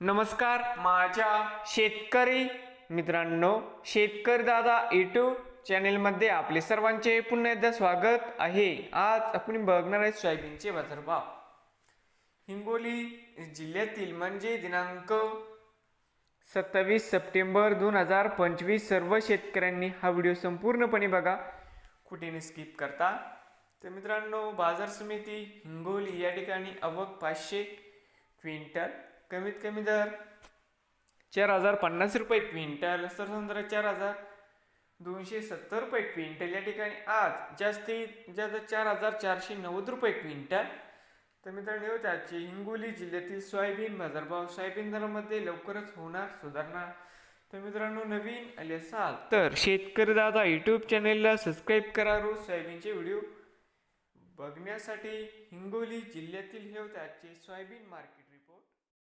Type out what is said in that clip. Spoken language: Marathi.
नमस्कार माझ्या शेतकरी मित्रांनो शेतकरी दादा यूट्यूब चॅनेलमध्ये आपले सर्वांचे पुन्हा एकदा स्वागत आहे. आज आपण बघणार आहे सोयाबीनचे बाजारभाव. हिंगोली जिल्ह्यातील म्हणजे दिनांक सत्तावीस सप्टेंबर दोन हजार पंचवीस सर्व शेतकऱ्यांनी हा व्हिडिओ संपूर्णपणे बघा. कुठेने स्किप करता. तर मित्रांनो बाजार समिती हिंगोली या ठिकाणी अवक पाचशे क्विंटल कमीत कमी दर चार हजार पन्नास रुपये क्विंटल सरसंद्र चार हजार दोनशे सत्तर रुपये क्विंटल या ठिकाणी आज जास्तीत जास्त चार हजार चारशे नव्वद रुपये क्विंटल तर मित्रांनो त्याचे हिंगोली जिल्ह्यातील सोयाबीन बाजारभाव. सोयाबीन दरामध्ये लवकरच होणार सुधारणा. तर मित्रांनो नवीन आले असाल तर शेतकरी दादा यूट्यूब चॅनेलला सबस्क्राईब करा. रोज सोयाबीनचे व्हिडिओ बघण्यासाठी हिंगोली जिल्ह्यातील हे होते आजचे सोयाबीन मार्केट